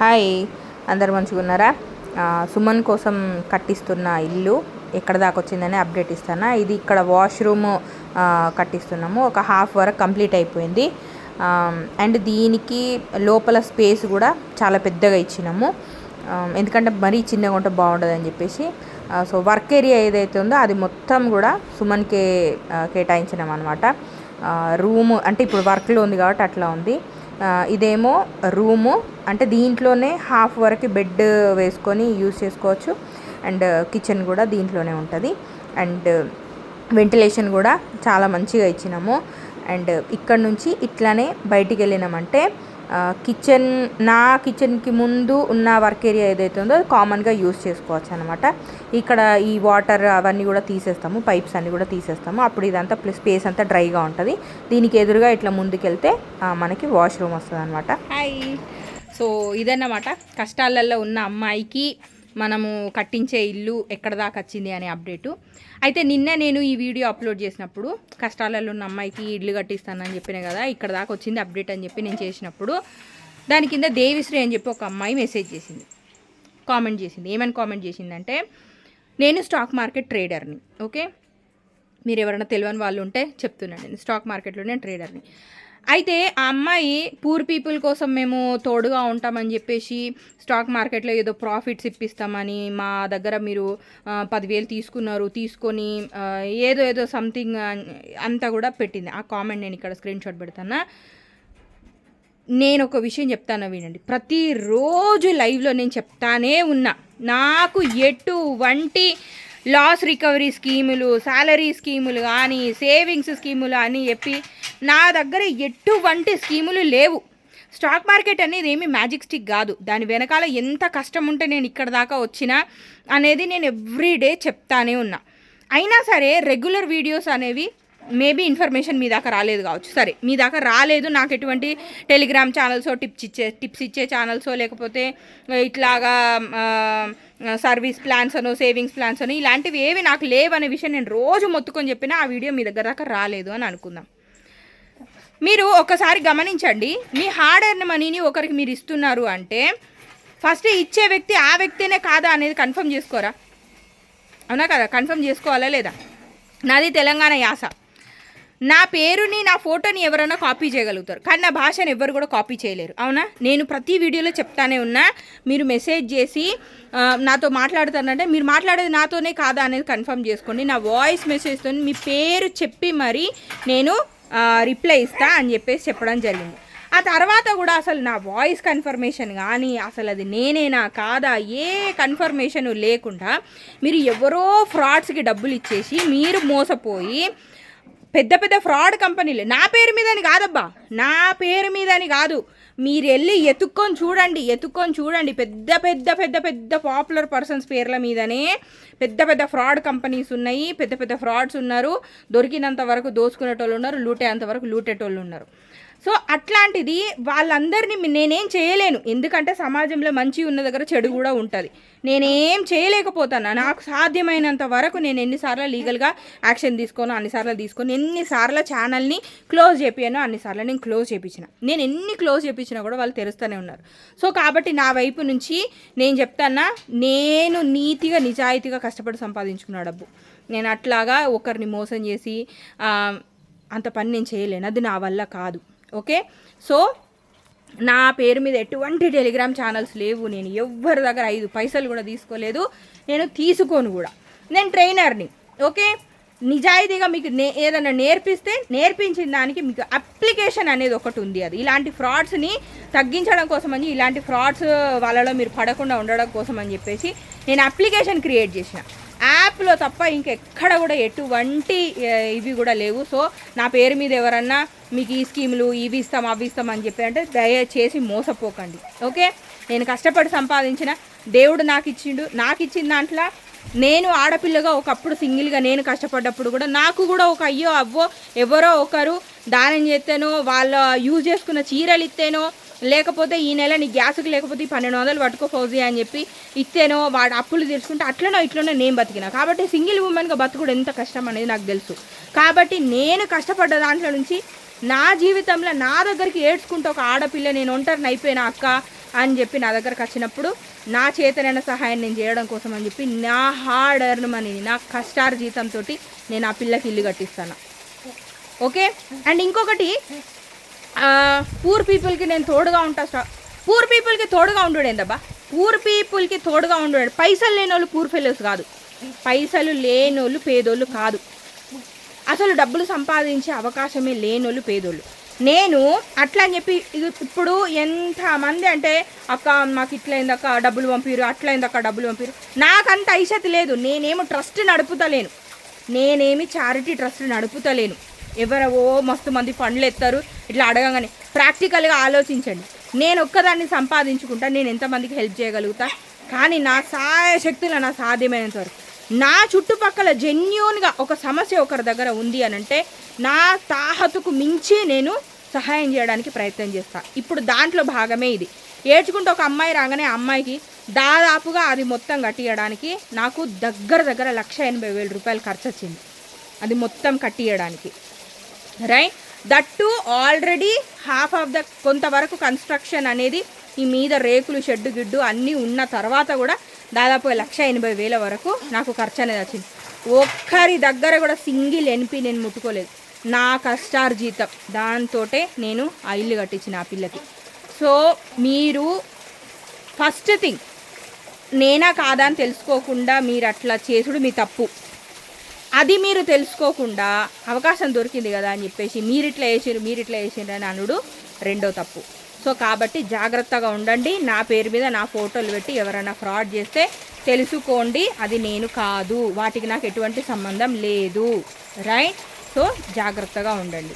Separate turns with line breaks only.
Hi అందరు మంచిగా ఉన్నారా సుమన్ కోసం కట్టిస్తున్న ఇల్లు ఎక్కడ దాకా వచ్చిందని అప్డేట్ ఇస్తాను? ఇది ఇక్కడ వాష్రూమ్ కట్టిస్తున్నాము. ఒక హాఫ్ వరకు కంప్లీట్ అయిపోయింది. అండ్ దీనికి లోపల స్పేస్ కూడా చాలా పెద్దగా ఇచ్చినాము. ఎందుకంటే మరీ చిన్నగా ఉంటే బాగుండదు అని చెప్పేసి సో వర్క్ ఏరియా ఏదైతే ఉందో అది మొత్తం కూడా సుమన్కే కేటాయించినాం అనమాట రూమ్ అంటే ఇప్పుడు వర్క్లో ఉంది కాబట్టి అట్లా ఉంది. ఇదేమో రూము. అంటే దీంట్లోనే హాఫ్ వరకు బెడ్ వేసుకొని యూస్ చేసుకోవచ్చు. అండ్ కిచెన్ కూడా దీంట్లోనే ఉంటుంది. అండ్ వెంటిలేషన్ కూడా చాలా మంచిగా ఇచ్చినాము. అండ్ ఇక్కడ నుంచి ఇట్లానే బయటికి వెళ్ళినామంటే కిచెన్ నా కిచెన్కి ముందు ఉన్న వర్క్ ఏరియా ఏదైతే ఉందో అది కామన్గా యూస్ చేసుకోవచ్చు అనమాట ఇక్కడ ఈ వాటర్ అవన్నీ కూడా తీసేస్తాము పైప్స్ అన్నీ కూడా తీసేస్తాము. అప్పుడు ఇదంతా ప్లస్ స్పేస్ అంతా డ్రైగా ఉంటుంది. దీనికి ఎదురుగా ఇట్లా ముందుకెళ్తే మనకి వాష్రూమ్ వస్తుంది అనమాట హాయ్ సో ఇదన్నమాట కష్టాలలో ఉన్న అమ్మాయికి మనము కట్టించే ఇల్లు ఎక్కడ దాకా వచ్చింది అనే అప్డేటు అయితే నిన్న నేను ఈ వీడియో అప్లోడ్ చేసినప్పుడు కష్టాలలో ఉన్న అమ్మాయికి ఇల్లు కట్టిస్తానని చెప్పిన కదా ఇక్కడ దాకా వచ్చింది అప్డేట్ అని చెప్పి నేను చేసినప్పుడు దాని కింద దేవిశ్రీ అని చెప్పి ఒక అమ్మాయి మెసేజ్ చేసింది. కామెంట్ చేసింది. ఏమని కామెంట్ చేసిందంటే నేను స్టాక్ మార్కెట్ ట్రేడర్ని ఓకే మీరు ఎవరైనా తెలియని వాళ్ళు ఉంటే చెప్తున్నాను నేను. స్టాక్ మార్కెట్లో నేను ట్రేడర్ని అయితే ఆ అమ్మాయి పూర్ పీపుల్ కోసం మేము తోడుగా ఉంటామని చెప్పేసి స్టాక్ మార్కెట్లో ఏదో ప్రాఫిట్స్ ఇప్పిస్తామని మా దగ్గర మీరు పదివేలు తీసుకున్నారు తీసుకొని ఏదో ఏదో సంథింగ్ అంతా కూడా పెట్టింది. ఆ కామెంట్ నేను ఇక్కడ స్క్రీన్ షాట్ పెడతాను? నేను ఒక విషయం చెప్తాను వినండి. ప్రతిరోజు లైవ్లో నేను చెప్తానే ఉన్నా. నాకు ఎటువంటి లాస్ రికవరీ స్కీములు శాలరీ స్కీములు కానీ సేవింగ్స్ స్కీములు అని చెప్పి నా దగ్గర ఎటువంటి స్కీములు లేవు. స్టాక్ మార్కెట్ అనేది ఏమి మ్యాజిక్ స్టిక్ కాదు. దాని వెనకాల ఎంత కష్టం ఉంటే నేను ఇక్కడ దాకా వచ్చినా అనేది నేను ఎవ్రీడే చెప్తానే ఉన్నా. అయినా సరే రెగ్యులర్ వీడియోస్ అనేవి మేబీ ఇన్ఫర్మేషన్ మీ దాకా రాలేదు కావచ్చు. సరే మీ దాకా రాలేదు. నాకు ఎటువంటి టెలిగ్రామ్ ఛానల్సో టిప్స్ ఇచ్చే టిప్స్ ఇచ్చే ఛానల్సో లేకపోతే ఇట్లాగా సర్వీస్ ప్లాన్స్ అనో సేవింగ్స్ ప్లాన్స్ అనో ఇలాంటివి ఏవి నాకు లేవనే విషయం నేను రోజు మొత్తుకొని చెప్పినా ఆ వీడియో మీ దగ్గర దాకా రాలేదు అని అనుకుందాం. మీరు ఒకసారి గమనించండి మీ హార్డ్ ఎర్న్ మనీని ఒకరికి మీరు ఇస్తున్నారు అంటే ఫస్ట్ ఇచ్చే వ్యక్తి ఆ వ్యక్తినే కాదా అనేది కన్ఫర్మ్ చేసుకోరా? అవునా కదా? కన్ఫర్మ్ చేసుకోవాలా లేదా? నాది తెలంగాణ యాస. నా పేరుని నా ఫోటోని ఎవరైనా కాపీ చేయగలుగుతారు. కానీ నా భాషను ఎవరు కూడా కాపీ చేయలేరు. అవునా? నేను ప్రతి వీడియోలో చెప్తానే ఉన్నా మీరు మెసేజ్ చేసి నాతో మాట్లాడుతానంటే మీరు మాట్లాడేది నాతోనే కాదా అనేది కన్ఫర్మ్ చేసుకోండి. నా వాయిస్ మెసేజ్తో మీ పేరు చెప్పి మరి నేను రిప్లై ఇస్తా అని చెప్పేసి చెప్పడం జరిగింది. ఆ తర్వాత కూడా అసలు నా వాయిస్ కన్ఫర్మేషన్ కానీ అసలు అది నేనేనా కాదా ఏ కన్ఫర్మేషన్ లేకుండా మీరు ఎవరో ఫ్రాడ్స్కి డబ్బులు ఇచ్చేసి మీరు మోసపోయి పెద్ద పెద్ద ఫ్రాడ్ కంపెనీలు. నా పేరు మీదని కాదబ్బా. నా పేరు మీదని కాదు. మీరు వెళ్ళి ఎత్తుక్కొని చూడండి ఎత్తుక్కొని చూడండి. పెద్ద పెద్ద పెద్ద పెద్ద పాపులర్ పర్సన్స్ పేర్ల మీదనే పెద్ద పెద్ద ఫ్రాడ్ కంపెనీస్ ఉన్నాయి. పెద్ద పెద్ద ఫ్రాడ్స్ ఉన్నారు. దొరికినంత వరకు దోసుకునేటోళ్ళు ఉన్నారు. లూటేంత వరకు లూటేటోళ్ళు ఉన్నారు. సో అట్లాంటిది వాళ్ళందరినీ నేనేం చేయలేను. ఎందుకంటే సమాజంలో మంచి ఉన్న దగ్గర చెడు కూడా ఉంటుంది. నేనేం చేయలేకపోతాను? నాకు సాధ్యమైనంత వరకు నేను ఎన్నిసార్లు లీగల్గా యాక్షన్ తీసుకోను అన్నిసార్లు తీసుకొని ఎన్నిసార్లు ఛానల్ని క్లోజ్ చేపియాను అన్నిసార్లు నేను క్లోజ్ చేయించిన నేను ఎన్ని క్లోజ్ చేయించినా కూడా వాళ్ళు తెరుస్తూనే ఉన్నారు. సో కాబట్టి నా వైపు నుంచి నేను చెప్తానా నేను నీతిగా నిజాయితీగా కష్టపడి సంపాదించుకున్న డబ్బు. నేను అట్లాగా ఒకరిని మోసం చేసి అంత పని నేను చేయలేను. అది నా వల్ల కాదు. ఓకే? సో నా పేరు మీద ఎటువంటి టెలిగ్రామ్ ఛానల్స్ లేవు. నేను ఎవ్వరి దగ్గర ఐదు పైసలు కూడా తీసుకోలేదు. నేను తీసుకోను కూడా. నేను ట్రైనర్ని. ఓకే? నిజాయితీగా మీకు నే ఏదైనా నేర్పిస్తే నేర్పించిన దానికి మీకు అప్లికేషన్ అనేది ఒకటి ఉంది అది. ఇలాంటి ఫ్రాడ్స్ని తగ్గించడం కోసం అని ఇలాంటి ఫ్రాడ్స్ వాళ్ళలో మీరు పడకుండా ఉండడం కోసం అని చెప్పేసి నేను అప్లికేషన్ క్రియేట్ చేసిన. యాప్లో తప్ప ఇంకెక్కడ కూడా ఎటువంటి ఇవి కూడా లేవు. సో నా పేరు మీద ఎవరన్నా మీకు ఈ స్కీములు ఇవి ఇస్తాం అవి ఇస్తాం అని చెప్పి అంటే దయచేసి మోసపోకండి. ఓకే? నేను కష్టపడి సంపాదించిన దేవుడు నాకు ఇచ్చిండు. నాకు ఇచ్చిన దాంట్లో నేను ఆడపిల్లగా ఒకప్పుడు సింగిల్గా నేను కష్టపడ్డప్పుడు కూడా నాకు కూడా ఒక అయ్యో అవ్వో ఎవరో ఒకరు దానం చేస్తేనో వాళ్ళ యూజ్ చేసుకున్న చీరలు ఇస్తేనో లేకపోతే ఈ నెల నీ గ్యాస్కి లేకపోతే ఈ పన్నెండు వందలు పట్టుకో ఫౌజీ అని చెప్పి ఇస్తేనో వాడు అప్పులు తీర్చుకుంటే అట్లనో ఇట్లనో నేను బతికిన. కాబట్టి సింగిల్ ఉమెన్గా బతుకుడు ఎంత కష్టం అనేది నాకు తెలుసు. కాబట్టి నేను కష్టపడ్డ దాంట్లో నుంచి నా జీవితంలో నా దగ్గరికి ఏడ్చుకుంటూ ఒక ఆడపిల్ల నేను ఒంటరిని అయిపోయిన అక్క అని చెప్పి నా దగ్గరకు వచ్చినప్పుడు నా చేతనైన సహాయం నేను చేయడం కోసం అని చెప్పి నా హార్డ్ ఎర్న్ మనీ నా కష్టార్ జీతంతో నేను ఆ పిల్లకి ఇల్లు కట్టిస్తాను. ఓకే? అండ్ ఇంకొకటి పూర్ పీపుల్కి నేను తోడుగా ఉంటా పూర్ పీపుల్కి తోడుగా ఉండు ఏందబ్బా పూర్ పీపుల్కి తోడుగా ఉండడు. పైసలు లేని వాళ్ళు పూర్ ఫెలోస్ కాదు. పైసలు లేనోళ్ళు పేదోళ్ళు కాదు. అసలు డబ్బులు సంపాదించే అవకాశమే లేనోళ్ళు పేదోళ్ళు. నేను అట్లా అని చెప్పి ఇప్పుడు ఎంతమంది అంటే అక్క మాకు ఇట్లా అక్క డబ్బులు పంపిరు అట్లయింది అక్క డబ్బులు పంపిరు. నాకంత ఐషత్ లేదు. నేనేమో ట్రస్ట్ నడుపుతలేను. నేనేమి చారిటీ ట్రస్ట్ నడుపుతలేను. ఎవరో మస్తు మంది ఫండ్లు ఎత్తారు. ఇట్లా అడగగానే. ప్రాక్టికల్గా ఆలోచించండి. నేను ఒక్కదాన్ని సంపాదించుకుంటా నేను ఎంతమందికి హెల్ప్ చేయగలుగుతా? కానీ నా సాయ శక్తులు నా సాధ్యమైనంత వరకు. నా చుట్టుపక్కల జెన్యున్గా ఒక సమస్య ఒకరి దగ్గర ఉంది అని అంటే నా తాహతుకు మించి నేను సహాయం చేయడానికి ప్రయత్నం చేస్తాను ఇప్పుడు దాంట్లో భాగమే ఇది. ఏడ్చుకుంటూ ఒక అమ్మాయి రాగానే ఆ అమ్మాయికి దాదాపుగా అది మొత్తం కట్టియడానికి నాకు దగ్గర దగ్గర లక్ష ఎనభై వేల రూపాయలు ఖర్చు వచ్చింది అది మొత్తం కట్టియడానికి. Right that to already half of the కొంతవరకు కన్స్ట్రక్షన్ అనేది ఈ మీద రేకులు షెడ్డు గిడ్డు అన్నీ ఉన్న తర్వాత కూడా దాదాపు లక్ష ఎనభై వేల వరకు నాకు ఖర్చు అనేది వచ్చింది. ఒక్కరి దగ్గర కూడా సింగిల్ ఎన్పి నేను ముట్టుకోలేదు. నా కష్టార్జీతం దాంతో నేను ఆ ఇల్లు కట్టించిన ఆ పిల్లకి. సో మీరు ఫస్ట్ థింగ్ నేనా కాదా అని తెలుసుకోకుండా మీరు అట్లా చేసుడు మీ తప్పు. అది మీరు తెలుసుకోకుండా అవకాశం దొరికింది కదా అని చెప్పేసి మీరు ఇట్లా వేసారు మీరు ఇట్లా వేసారు అని అనుడు రెండో తప్పు. సో కాబట్టి జాగ్రత్తగా ఉండండి. నా పేరు మీద నా ఫోటోలు పెట్టి ఎవరైనా ఫ్రాడ్ చేస్తే తెలుసుకోండి. అది నేను కాదు. వాటికి నాకు ఎటువంటి సంబంధం లేదు. రైట్? సో జాగ్రత్తగా ఉండండి.